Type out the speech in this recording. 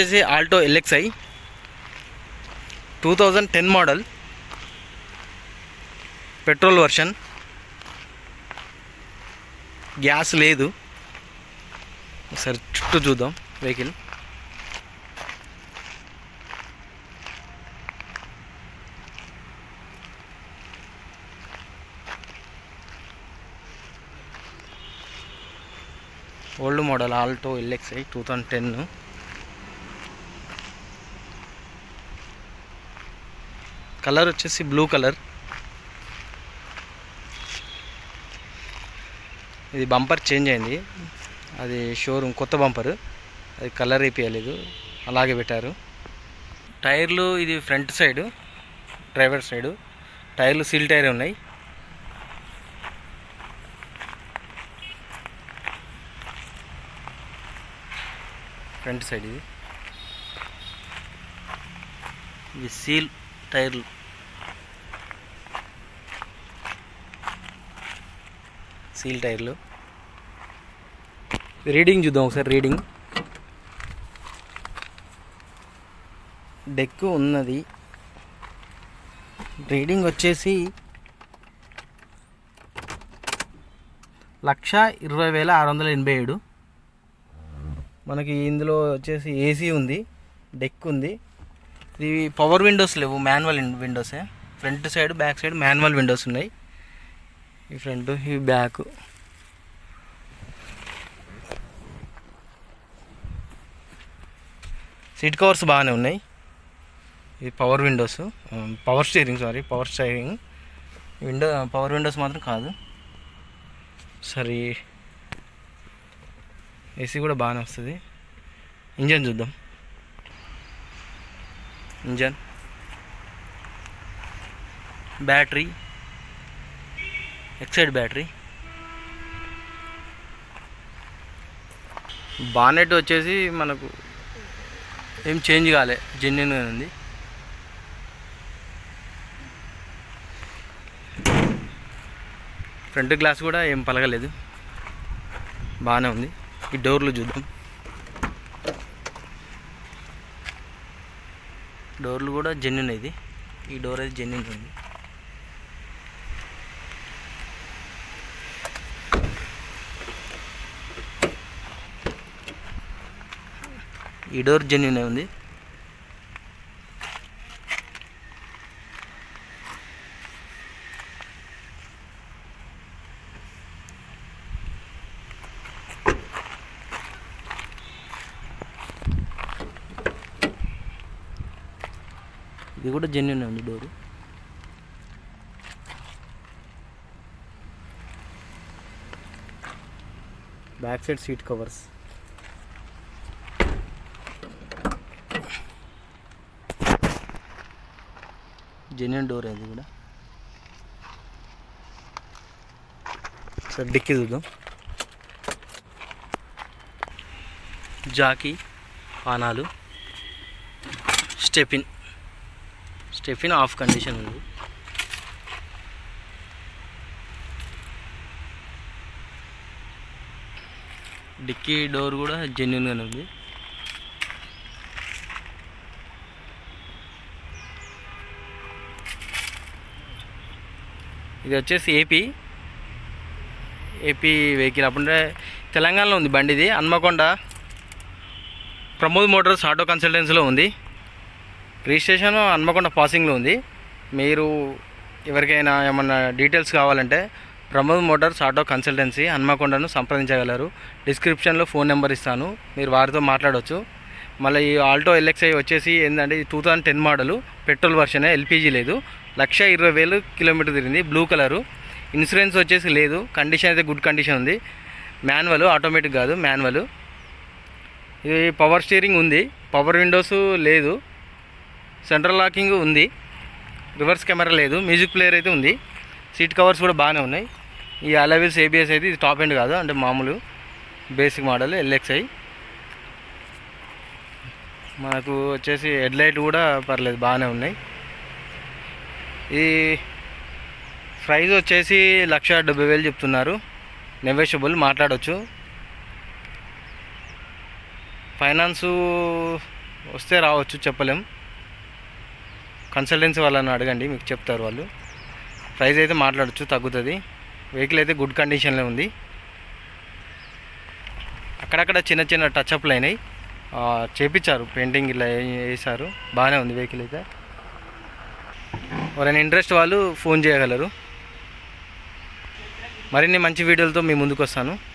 వచ్చేసి Alto LXI two thousand ten model petrol version. Gas లేదు. ఒకసారి చుట్టూ చూద్దాం vehicle. Old model Alto LXI two thousand ten. Colour వచ్చేసి బ్లూ కలర్. ఇది బంపర్ చేంజ్ అయింది. అది షోరూమ్ కొత్త బంపర్. అది కలర్ వేపియలేదు. అలాగే పెట్టారు. టైర్లు ఇది ఫ్రంట్ సైడు డ్రైవర్ సైడు. టైర్లు సీల్ టైర్ ఉన్నాయి. ఫ్రంట్ సైడ్ ఇది. ఇది సీల్ టైర్లు. సీల్ టైర్లు. రీడింగ్ చూద్దాం ఒకసారి రీడింగ్. డెక్ ఉన్నది. రీడింగ్ వచ్చేసి లక్ష ఇరవై వేల ఆరు వందల ఎనభై ఏడు. మనకి ఇందులో వచ్చేసి ఏసీ ఉంది డెక్ ఉంది. ఇది పవర్ విండోస్ లేవు manual విండోసే front side back side manual windows ఉన్నాయి. ఈ ఫ్రంట్ ఈ బ్యాక్ సీట్ కవర్స్ బాగానే ఉన్నాయి. ఇది power windows power steering sorry power steering window power windows మాత్రం కాదు. సరే ఏసీ కూడా బాగానే వస్తుంది. ఇంజన్ చూద్దాం. Engine. Battery. Exide battery. Bonnet వచ్చేసి మనకు ఏం చేంజ్ కాలే జెన్యున్గా ఉంది. ఫ్రంట్ గ్లాస్ కూడా ఏం పలగలేదు. బాగానే ఉంది. ఈ డోర్లు చూద్దాం. డోర్లు కూడా జెన్యున్ ఇది. ఈ డోర్ అయితే జెన్యున్ ఉంది. ఈ డోర్ జెన్యున్ ఉంది. ఇది కూడా జెన్యున్ ఉంది door. Back side seat covers genuine door అది కూడా. సరే డిక్కీ చూద్దాం. జాకీ పానాలు స్టెపిన్ స్టెఫిన్ ఆఫ్ కండిషన్ ఉంది. డిక్కీ డోర్ కూడా జెన్యున్గానే ఉంది. ఇది వచ్చేసి ఏపీ. ఏపీ వెహికల్ అప్పుడే తెలంగాణలో ఉంది బండిది. హన్మకొండ ప్రమోద్ మోటార్స్ ఆటో కన్సల్టెన్సీలో ఉంది. రిజిస్ట్రేషన్ హన్మకొండ పాసింగ్లో ఉంది. మీరు ఎవరికైనా ఏమన్నా డీటెయిల్స్ కావాలంటే ప్రమోద్ మోటార్స్ ఆటో కన్సల్టెన్సీ హన్మకొండను సంప్రదించగలరు. డిస్క్రిప్షన్లో ఫోన్ నెంబర్ ఇస్తాను. మీరు వారితో మాట్లాడవచ్చు మళ్ళీ ఈ ఆల్టో ఎల్ఎక్స్ఐ వచ్చేసి ఏంటంటే two thousand ten model. Petrol వర్షనే LPG లేదు. లక్ష ఇరవై వేలు కిలోమీటర్ తిరిగింది. Blue colour. ఇన్సూరెన్స్ వచ్చేసి లేదు. కండిషన్ అయితే గుడ్ కండిషన్ ఉంది. మాన్యువల్ ఆటోమేటిక్ కాదు మాన్యువల్. ఇది పవర్ స్టీరింగ్ ఉంది. పవర్ విండోస్ లేదు. సెంట్రల్ లాకింగ్ ఉంది. రివర్స్ కెమెరా లేదు. మ్యూజిక్ ప్లేయర్ అయితే ఉంది. సీట్ కవర్స్ కూడా బాగానే ఉన్నాయి. ఈ అలవిల్స్ ఏబిఎస్ అయితే ఇది టాప్ ఎండ్ కాదు. అంటే మామూలు బేసిక్ మోడల్ ఎల్ఎక్స్ఐ మనకు వచ్చేసి హెడ్ లైట్ కూడా పర్లేదు బాగానే ఉన్నాయి. ఈ ప్రైస్ వచ్చేసి లక్ష డెబ్బై వేలు చెప్తున్నారు. నెగోషియబుల్ మాట్లాడవచ్చు ఫైనాన్సు వస్తే రావచ్చు చెప్పలేం. కన్సల్టెన్సీ వాళ్ళని అడగండి మీకు చెప్తారు వాళ్ళు. ప్రైస్ అయితే మాట్లాడచ్చు తగ్గుతుంది. వెహికల్ అయితే గుడ్ కండిషన్లో ఉంది. అక్కడక్కడ చిన్న చిన్న టచ్అప్లు అయినాయి. చేపించారు పెయింటింగ్ ఇలా వే- వేశారు బాగానే ఉంది వెహికల్ అయితే. ఎవరైనా ఇంట్రెస్ట్ వాళ్ళు ఫోన్ చేయగలరు. మరిన్ని మంచి వీడియోలతో మీ ముందుకు వస్తాను